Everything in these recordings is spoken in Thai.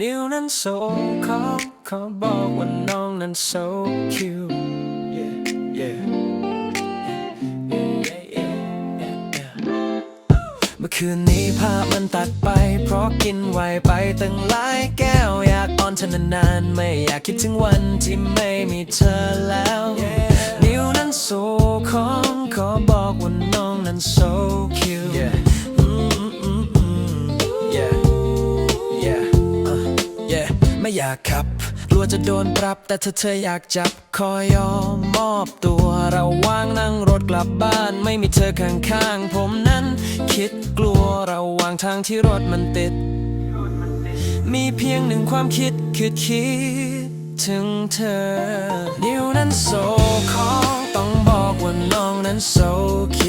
นิ้วนั้นโซขอขอบอกว่าน้องนั้น so cute เมื่อคืนนี้ภาพมันตัดไป เพราะกินไวไปตั้งหลายแก้วอยากออนเธอนานๆ ไม่อยากคิดถึงวันที่ไม่มีเธอแล้ว นิ้วนั้นโซของขอบอกว่าน้องนั้น so ไม่อยากขับกลัวจะโดนปรับ แต่ถ้าเธออยากจับขอยอมมอบตัวเระหว่างนั่งรถกลับบ้าน ไม่มีเธอข้างๆผมนั้น คิดกลัวระว่างทางที่รถมันติด มีเพียงหนึ่งความคิดคือคิดถึงเธอ นิ้วนั้นโซของต้องบอกว่าน้องนั้น so cute yeah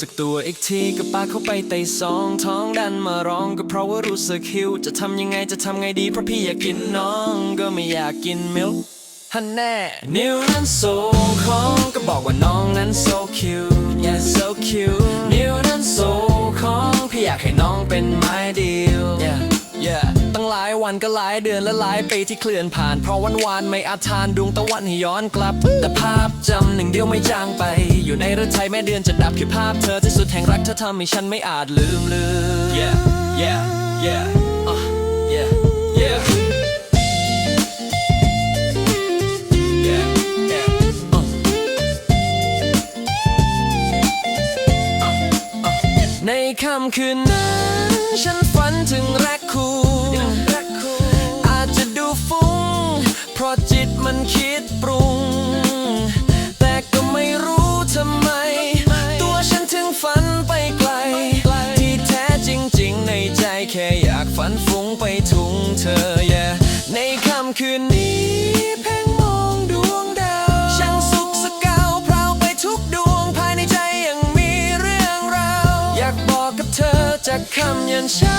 สึกตัวอีกทีก็ปาเข้าไปไต่ซองท้องดันมาร้องก็เพราะว่ารู้สึกหิว จะทำยังไงจะทำไงดีเพราะพี่อยากกินน้องก็ไม่อยากกินมิลฮันแน่นิ้วนั้นโซของก็บอกว่าน้องนั้น so cute yeah so cute นิ้วนั้นโซของพี่อยากให้น้องเป็นไม้ดี ตั้งหลายวันก็หลายเดือนและหลายปีที่เคลื่อนผ่าน เพราะวันวานๆไม่อาจทานดวงตะวันให้ย้อนกลับ แต่ภาพจำหนึ่งเดียวไม่จางไป อยู่ในเรือไทยแม่เดือนจะดับคือภาพเธอที่สุดแห่งรักเธอทำให้ฉันไม่อาจลืมเลือน yeah yeah yeah uh, yeah yeah yeah yeah uh. ในค่ำคืนนั้น ฉันฝันถึงรักคู่ มันคิดปรุง แต่ก็ไม่รู้ทำไม ตัวฉันถึงฝันไปไกล ที่แท้จริง ๆ ในใจแค่อยากฝันฟุ้งไปทุ่งเธอ yeah ในค่ำคืนนี้เพ่งมองดวงดาวช่างสุขสกาวพราไปทุกดวงภายในใจยังมีเรื่องราว อยากบอกกับเธอจากคำยันเช้า